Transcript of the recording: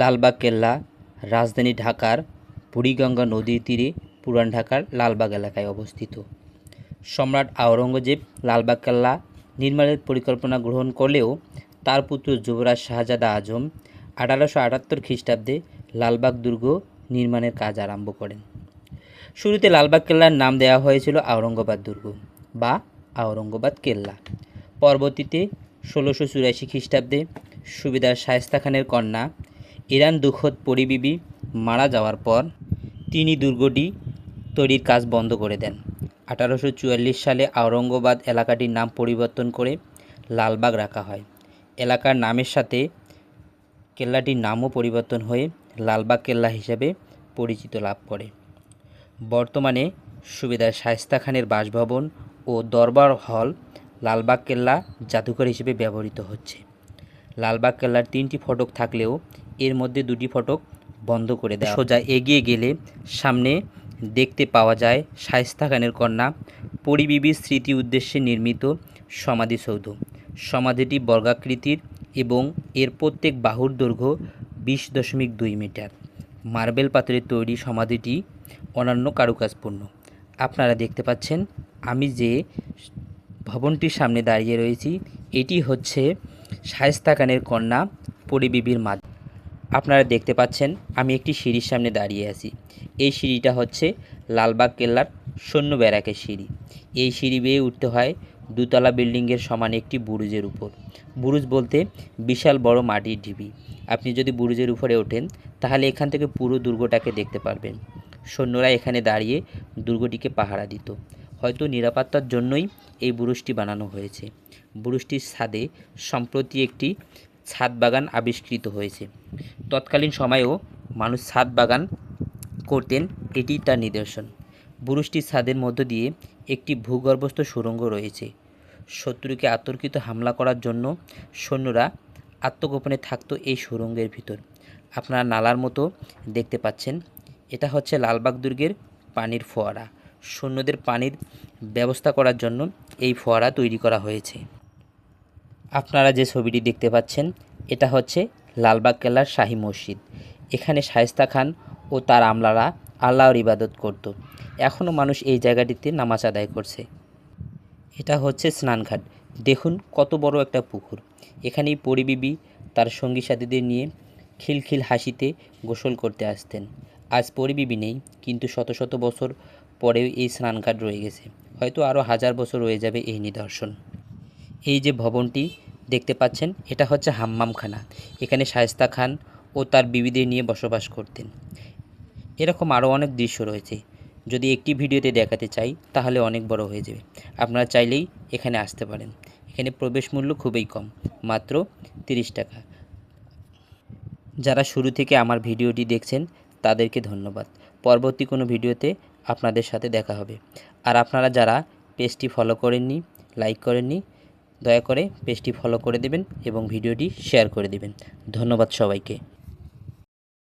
লালবাগ কেল্লা, রাজধানী ঢাকার বুড়িগঙ্গা নদীর তীরে পুরান ঢাকার লালবাগ এলাকায় অবস্থিত। সম্রাট আওরঙ্গজেব লালবাগ কেল্লা নির্মাণের পরিকল্পনা গ্রহণ করলেও তার পুত্র যুবরাজ শাহজাদা আজম আঠারোশো আটাত্তর খ্রিস্টাব্দে লালবাগ দুর্গ নির্মাণের কাজ আরম্ভ করেন। শুরুতে লালবাগ কেল্লার নাম দেওয়া হয়েছিল আওরঙ্গাবাদ দুর্গ বা আওরঙ্গাবাদ কেল্লা। পরবর্তীতে ষোলোশো চুরাশি খ্রিস্টাব্দে সুবেদার শায়েস্তা খানের কন্যা ইরান দুখত পরিবিবি মারা যাওয়ার পর তিনি দুর্গটি তৈরির কাজ বন্ধ করে দেন। আঠারোশো চুয়াল্লিশ সালে আওরঙ্গাবাদ এলাকাটির নাম পরিবর্তন করে লালবাগ রাখা হয়। এলাকার নামের সাথে কেল্লাটির নামও পরিবর্তন হয়ে লালবাগ কেল্লা হিসেবে পরিচিত লাভ করে। বর্তমানে সুবেদার শায়েস্তা খানের বাসভবন ও দরবার হল লালবাগ কেল্লা জাদুঘর হিসেবে ব্যবহৃত হচ্ছে। লালবাগ কেল্লার তিনটি ফটক থাকলেও এর মধ্যে দুটি ফটক বন্ধ করে দেয় সোজা এগিয়ে গেলে সামনে দেখতে পাওয়া যায় শায়েস্তা খানের কন্যা পরিবিবির স্মৃতি উদ্দেশ্যে নির্মিত সমাধিসৌধ। সমাধিটি বর্গাকৃতির এবং এর প্রত্যেক বাহুর দৈর্ঘ্য বিশ দশমিক দুই মিটার। মার্বেল পাথরের তৈরি সমাধিটি অনন্য কারুকাজপূর্ণ। আপনারা দেখতে পাচ্ছেন, আমি যে ভবনটির সামনে দাঁড়িয়ে রয়েছি, এটি হচ্ছে শায়েস্তা খানের কন্যা পরিবিবির মা আপনারা দেখতে পাচ্ছেন, আমি একটি সিঁড়ির সামনে দাঁড়িয়ে আছি। এই সিঁড়িটা হচ্ছে লালবাগ কেল্লার সৈন্য ব্যারাকের সিঁড়ি। এই সিঁড়ি বেয়ে উঠতে হয় দুতলা বিল্ডিংয়ের সমান একটি বুরুজের উপর। বুরুজ বলতে বিশাল বড় মাটির ঢিবি। আপনি যদি বুরুজের উপরে ওঠেন, তাহলে এখান থেকে পুরো দুর্গটাকে দেখতে পারবেন। সৈন্যরা এখানে দাঁড়িয়ে দুর্গটিকে পাহারা দিত। হয়তো নিরাপত্তার জন্যই এই বুরুজটি বানানো হয়েছে। বুরুজটির ছাদে সম্প্রতি একটি ছাদ বাগান আবিষ্কৃত হয়েছে। তৎকালীন সময়েও মানুষ ছাদ বাগান করতেন, এটি তার নিদর্শন। বুরুজটির ছাদের মধ্য দিয়ে একটি ভূগর্ভস্থ সুড়ঙ্গ রয়েছে। শত্রুকে আতর্কিত হামলা করার জন্য সৈন্যরা আত্মগোপনে থাকত এই সুড়ঙ্গের ভিতর। আপনারা নালার মতো দেখতে পাচ্ছেন, এটা হচ্ছে লালবাগ দুর্গের পানির ফোয়ারা। সৈন্যদের পানির ব্যবস্থা করার জন্য এই ফোয়ারা তৈরি করা হয়েছে। আপনারা যে ছবিটি দেখতে পাচ্ছেন, এটা হচ্ছে লালবাগ কেল্লার শাহী মসজিদ। এখানে শায়েস্তা খান ও তার আমলারা আল্লাহর ইবাদত করত। এখনও মানুষ এই জায়গাটিতে নামাজ আদায় করছে। এটা হচ্ছে স্নানঘাট। দেখুন কত বড় একটা পুকুর। এখানেই পরিবিবি তার সঙ্গী সাথীদের নিয়ে খিলখিল হাসিতে গোসল করতে আসতেন। আজ পরিবিবি নেই, কিন্তু শত শত বছর পরেও এই স্নানঘাট রয়ে গেছে। হয়তো আরও হাজার বছর রয়ে যাবে এই নিদর্শন। এই যে ভবনটি দেখতে পাচ্ছেন, এটা হচ্ছে হাম্মামখানা। এখানে শায়েস্তা খান ও তার বিবিদের নিয়ে বসবাস করতেন। এরকম আরও অনেক দৃশ্য রয়েছে। যদি একটি ভিডিওতে দেখাতে চাই, তাহলে অনেক বড় হয়ে যাবে। আপনারা চাইলেই এখানে আসতে পারেন। এখানে প্রবেশ মূল্য খুবই কম, মাত্র তিরিশ টাকা। যারা শুরু থেকে আমার ভিডিওটি দেখছেন, তাদেরকে ধন্যবাদ। পরবর্তী কোনো ভিডিওতে আপনাদের সাথে দেখা হবে। আর আপনারা যারা পেজটি ফলো করেননি, লাইক করেননি দয়া করে পেজটি ফলো করে দেবেন এবং ভিডিওটি শেয়ার করে দেবেন। ধন্যবাদ সবাইকে।